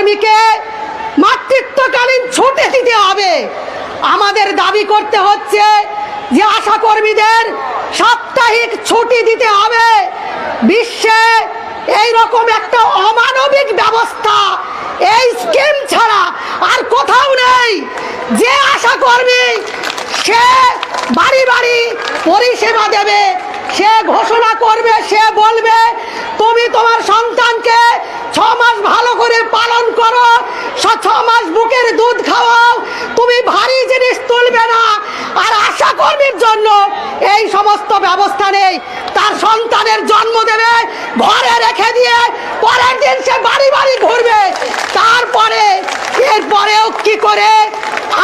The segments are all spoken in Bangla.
কর্মীকে মাতৃত্বকালীন ছুটি দিতে হবে। আমাদের দাবি করতে হচ্ছে যে আশা কর্মীদের সাপ্তাহিক ছুটি দিতে হবে। বিশ্বে এই রকম একটা অমানবিক ব্যবস্থা, এই স্কিম ছাড়া আর কোথাও নেই। যে আশা কর্মী সে বাড়ি বাড়ি পরিষেবা দেবে, সে ঘোষণা করবে, সে বলবে তুমি তোমার সন্তানকে ছ মাস ভালো করে পালন করো, ছ- মাস বুকের দুধ খাওয়াও, তুমি ভারী জিনিস তুলবে না। আর আশা কর্মীর জন্য এই সমস্ত ব্যবস্থা নেই। তার সন্তানের জন্ম দেবে, ঘরে রেখে দিয়ে পরের দিন সে বাড়ি বাড়ি ঘুরবে। তারপরে, এরপরেও কি করে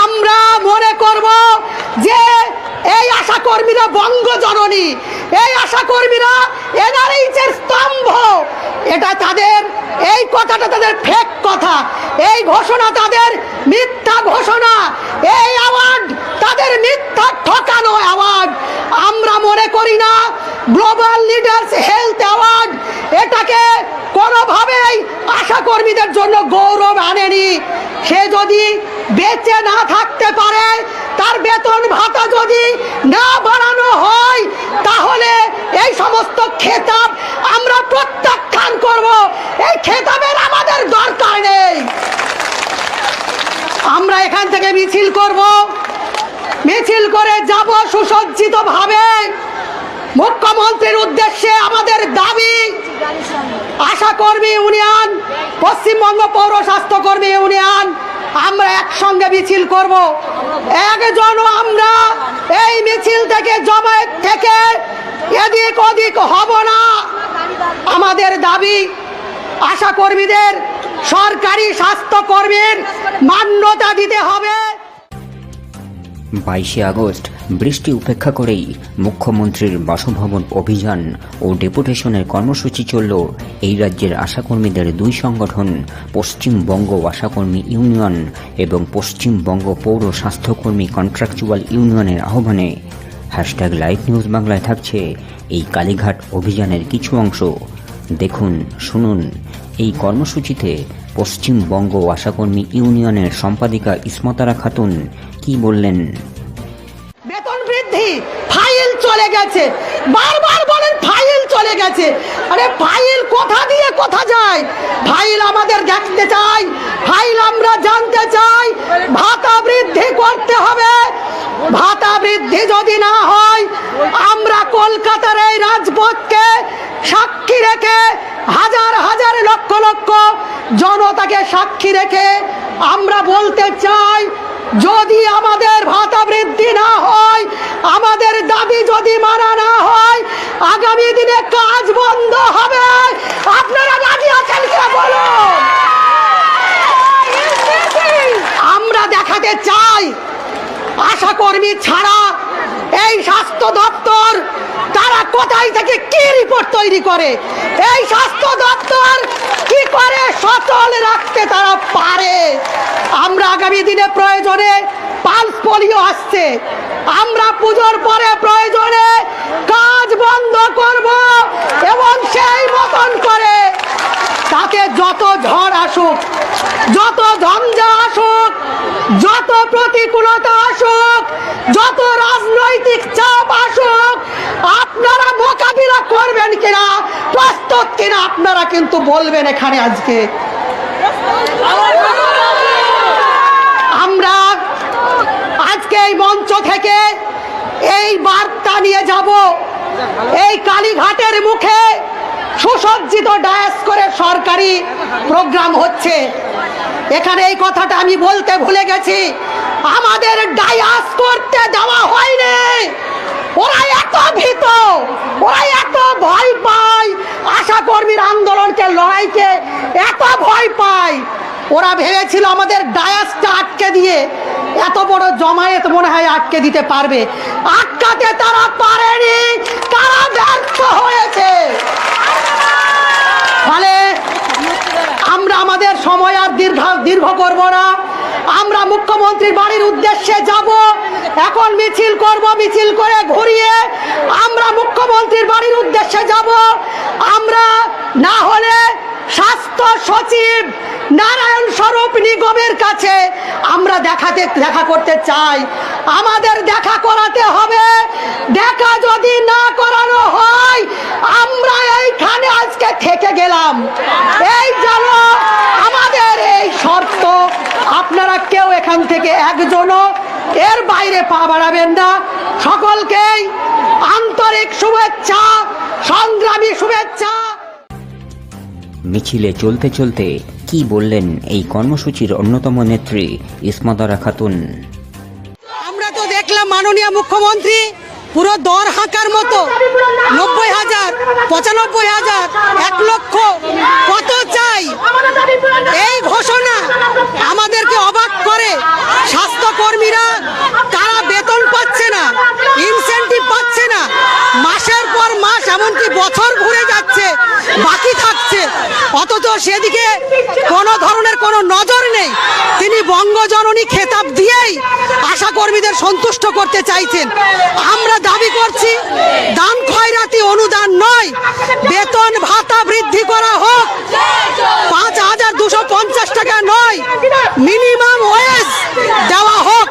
আমরা মনে করব যে এই আশা কর্মীরা বঙ্গ জননী এই আশা কর্মীরা এনআরএইচের স্তম্ভ। এটা তাদের, এই কথাটা তাদের ফেক কথা। এই ঘোষণা তাদের মিথ্যা ঘোষণা। এই অ্যাওয়ার্ড তাদের মিথ্যা ঠকানো অ্যাওয়ার্ড আমরা মনে করি না গ্লোবাল লিডার্স হেলথ অ্যাওয়ার্ড এটাকে কোনোভাবেই আশা কর্মীদের জন্য গৌরব আনেনি। সে যদি বেঁচে না থাকতে পারে, তার বেতন ভাতা যদি না বাড়ানো হয়, তাহলে এই সমস্ত খেতাব আমরা প্রত্যাখ্যান করব। এই খেতাবের আমাদের দরকার নেই। আমরা এখান থেকে মিছিল করব। মিছিল করে যাব সুসজ্জিত ভাবে মুখ্যমন্ত্রীর উদ্দেশ্যে আমাদের দাবি আশা কর্মী ইউনিয়ন, পশ্চিমবঙ্গ পৌর স্বাস্থ্য কর্মী ইউনিয়ন আমরা একসঙ্গে মিছিল করব। একজন আমরা এই মিছিল থেকে জমায়েত থেকে এদিক ওদিক হব না। আমাদের দাবি, আশা কর্মীদের, সরকারি স্বাস্থ্য কর্মীর মান্যতা দিতে হবে। বাইশে আগস্ট বৃষ্টি উপেক্ষা করেই মুখ্যমন্ত্রীর বাসভবন অভিযান ও ডেপুটেশনের কর্মসূচি চলল এই রাজ্যের আশাকর্মীদের দুই সংগঠন, পশ্চিমবঙ্গ আশাকর্মী ইউনিয়ন এবং পশ্চিমবঙ্গ পৌর স্বাস্থ্যকর্মী কন্ট্রাকচুয়াল ইউনিয়নের আহ্বানে হ্যাশট্যাগ লাইভ নিউজ বাংলায় থাকছে এই কালীঘাট অভিযানের কিছু অংশ। দেখুন, শুনুন। এই কর্মসূচিতে পশ্চিমবঙ্গ আশাকর্মী ইউনিয়নের সম্পাদিকা ইসমতারা খাতুন কি বললেন? বেতন ফাইল চলে গেছে। বারবার বলেন ফাইল চলে গেছে। আরে ফাইল কোথা দিয়ে কোথা যায়? ফাইল আমাদের দেখতে চাই। ফাইল আমরা জানতে চাই। ভাতা বৃদ্ধি করতে হবে। ভাতা বৃদ্ধি যদি না হয়, আমরা কলকাতার এই রাজপথকে সাক্ষী রেখে হাজার হাজার লক্ষ লক্ষ জনতাকে সাক্ষী রেখে আমরা বলতে চাই যদি আমাদের ভাতা বৃদ্ধি না হয়, আমাদের দাবি যদি মানা না হয়, আগামী দিনে কাজ বন্ধ হবে। আপনারা রাজি আছেন কিনা বলুন? আমরা দেখাতে চাই, আশা কর্মী ছাড়া এই স্বাস্থ্য দপ্তর তারা কোথায় থেকে কি রিপোর্ট তৈরি করে? এই স্বাস্থ্য দপ্তর কি করে সচল রাখতে তারা পারে? আগামী দিনে প্রয়োজনে পালস পোলিও আসছে। আমরা পুজোর পরে প্রয়োজনে কাজ বন্ধ করব এবং সেই মতন করে তাতে যত ঝড় আসুক, যত ঝঞ্ঝা আসুক, যত প্রতিকূলতা আসুক, যত রাজনৈতিক চাপ আসুক, আপনারা মোকাবিলা করবেন কিনা, প্রস্তুত কিনা, আপনারা কিন্তু বলবেন এখানে আজকে আমরা আজকে এই মঞ্চ থেকে এই বার্তা নিয়ে যাব। এই কালীঘাটের মুখে সুসজ্জিত ডায়াস করে সরকারি প্রোগ্রাম হচ্ছে। এখানে এই কথাটা আমি বলতে ভুলে গেছি। আমাদের ডায়াস করতে দেওয়া হয়নি। ওরা এত ভীত, ওরা এত ভয় পায়। আশা কর্মীর আন্দোলনকে, লড়াইকে এত ভয় পায়। ওরা ভেবেছিল আমাদের ডায়াসটা আটকে দিয়ে এত বড় জমায়েত মনে হয় আটকে দিতে পারবে। আটকাতে তারা পারেনি, তারা ব্যর্থ হয়েছে। ফলে আমরা আমাদের সময় আর দীর্ঘ দীর্ঘ করব না। আমরা মুখ্যমন্ত্রীর বাড়ির উদ্দেশ্যে যাব। এখন মিছিল করব, মিছিল করে ঘুরিয়ে আমরা মুখ্যমন্ত্রীর বাড়ির উদ্দেশ্যে যাব। আমরা না হলে স্বাস্থ্য সচিব নারায়ণ স্বরূপ নিগমের কাছে আমরা দেখাতে, দেখা করতে চাই। আমাদের দেখা করাতে হবে। দেখা যদি না করানো হয়, আমরা এইখানে আজকে থেকে গেলাম। এই জন্য আমাদের এই শর্ত। আপনারা কেউ এখান থেকে একজনও এর বাইরে পা বাড়াবেন না। সকলকেই আন্তরিক শুভেচ্ছা, সংগ্রামী শুভেচ্ছা। মিছিলে চলতে চলতে কি বললেন এই কর্মসূচির অন্যতম নেত্রী ইসমাদারা খাতুন? আমরা তো দেখলাম মাননীয় মুখ্যমন্ত্রী পুরো দর হাঁকার মতো নব্বই হাজার, পঁচানব্বই হাজার, এক লক্ষ কত চাই? এই ঘোষণা আমাদেরকে অবাক করে স্বাস্থ্যকর্মীরা তারা বেতন পাচ্ছে না ইনসেন্টিভ পাচ্ছে না মাসের পর মাস এমনকি বছর ঘুরে যাচ্ছে বাকি থাকছে অথচ সেদিকে কোনো ধরনের কোনো নজর নেই। তিনি বঙ্গজননী খেতাব দিয়েই আশা কর্মীদের সন্তুষ্ট করতে চাইছেন। আমরা দাবি করছি, দান খয়রাতি অনুদান নয়, বেতন ভাতা বৃদ্ধি করা হোক। পাঁচ হাজার দুশো পঞ্চাশ টাকা নয়, মিনিমাম ওয়েজ দেওয়া হোক।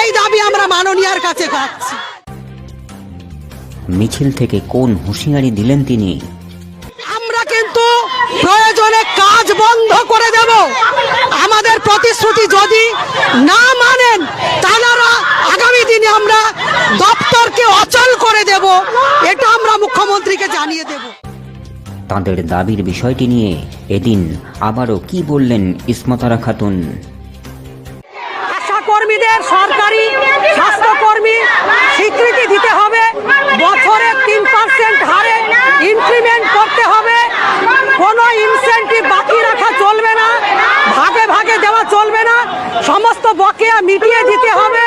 এই দাবি আমরা মাননীয়ার কাছে রাখছি মিছিল থেকে কোন হুঁশিয়ারি দিলেন তিনি? বন্ধ করে দেব। আমাদের প্রতিশ্রুতি যদি না মানেন তাহলে আগামী দিনে আমরা দপ্তরকে অচল করে দেব। এটা আমরা মুখ্যমন্ত্রীকে জানিয়ে দেব। তাদের দাবির বিষয়টি নিয়ে এদিন আবারও কি বললেন ইসমাতারা খাতুন? আশা কর্মীদের সরকারি স্বাস্থ্যকর্মী স্বীকৃতি দিতে হবে। বছরে তিন পার্সেন্ট হারে ইনক্রিমেন্ট করতে হবে। কোনো ইনসেন্টিভ বাকি রাখা চলবে না, ভাগে ভাগে দেওয়া চলবে না, সমস্ত বকেয়া মিটিয়ে দিতে হবে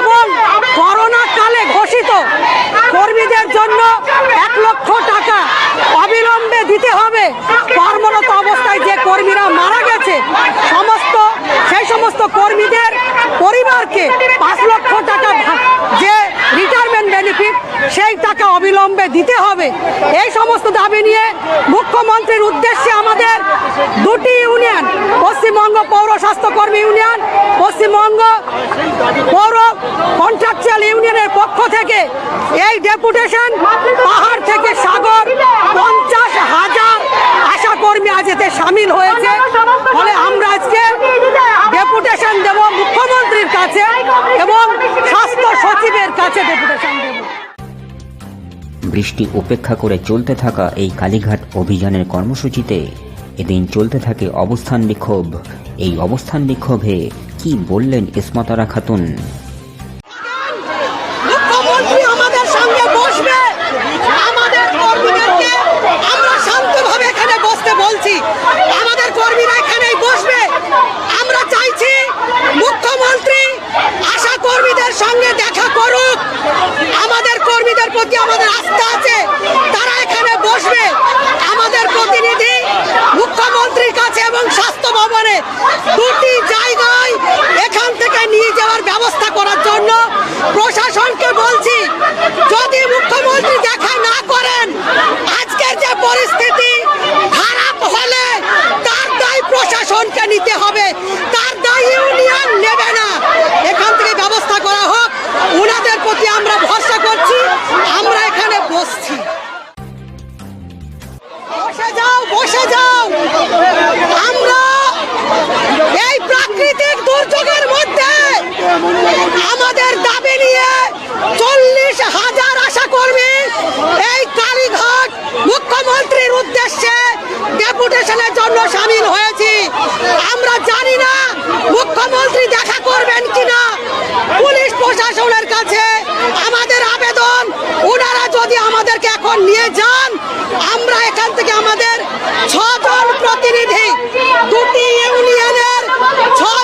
এবং করোনা কালে ঘোষিত কর্মীদের জন্য এক লক্ষ টাকা অবিলম্বে দিতে হবে। কর্মরত অবস্থায় যে কর্মীরা মারা গেছে, সমস্ত, সেই সমস্ত কর্মীদের পরিবারকে পাঁচ লক্ষ টাকা যে রিটায়ারমেন্ট বেনিফিট সেই টাকা অবিলম্বে দিতে সমস্ত দাবি নিয়ে মুখ্যমন্ত্রীর উদ্দেশ্যে আমাদের দুটি ইউনিয়ন, পশ্চিমবঙ্গ পৌর স্বাস্থ্যকর্মী ইউনিয়ন, পশ্চিমবঙ্গ পৌর কন্ট্রাকচুয়াল ইউনিয়নের পক্ষ থেকে এই ডেপুটেশন পাহাড় থেকে সাগর পঞ্চাশ হাজার আশা কর্মী আজ এতে সামিল হয়েছে। ফলে আমরা আজকে ডেপুটেশন দেব মুখ্যমন্ত্রীর কাছে এবং স্বাস্থ্য সচিবের কাছে ডেপুটেশন বৃষ্টি উপেক্ষা করে চলতে থাকা এই কালীঘাট অভিযানের কর্মসূচিতে এদিন চলতে থাকে অবস্থান বিক্ষোভ। এই অবস্থান বিক্ষোভে কি বললেন ইসমাতারা খাতুন মুখ্যমন্ত্রী আমাদের সঙ্গে বসবে আমাদের কর্মীদেরকে আমরা শান্তভাবে এখানে বসতে বলছি আমাদের কর্মীরা এখানেই বসবে আমরা চাইছি মুখ্যমন্ত্রী আশা কর্মীদের সঙ্গে দেখা করুক আমাদের কর্মীদের প্রতি আমাদের আস্থা আছে তারা এখানে বসবে আমাদের প্রতিনিধি মুখ্যমন্ত্রীর কাছে এবং স্বাস্থ্য ভবনে দুটি জায়গায় এখান থেকে নিয়ে যাওয়ার ব্যবস্থা করার জন্য প্রশাসনকে বলছি, যদি মুখ্যমন্ত্রী দেখা না করেন, আজকের যে পরিস্থিতি খারাপ হলে তার দায় প্রশাসনকে নিতে হবে, তার দায় ইউনিয়ন নেবে না। এখান থেকে ব্যবস্থা করা হোক ওনাদের প্রতি আমরা ভরসা করছি, আমরা এখানে বসছি। বসে যাও বসে যাও আমরা এই প্রাকৃতিক দুর্যোগের মধ্যে আমাদের দাবি নিয়ে চল্লিশ হাজার আশা কর্মী এই কালীঘাট মুখ্যমন্ত্রীর উদ্দেশ্যে ডেপুটেশনের জন্য সামিল হয়েছি। আমরা জানি না মুখ্যমন্ত্রী দেখা করবেন কিনা। পুলিশ প্রশাসনের কাছে আমাদের আবেদন, ওনারা যদি আমাদেরকে এখন নিয়ে যান, আমরা এখান থেকে আমাদের ছজন প্রতিনিধি দুটি ইউনিয়নের ছজন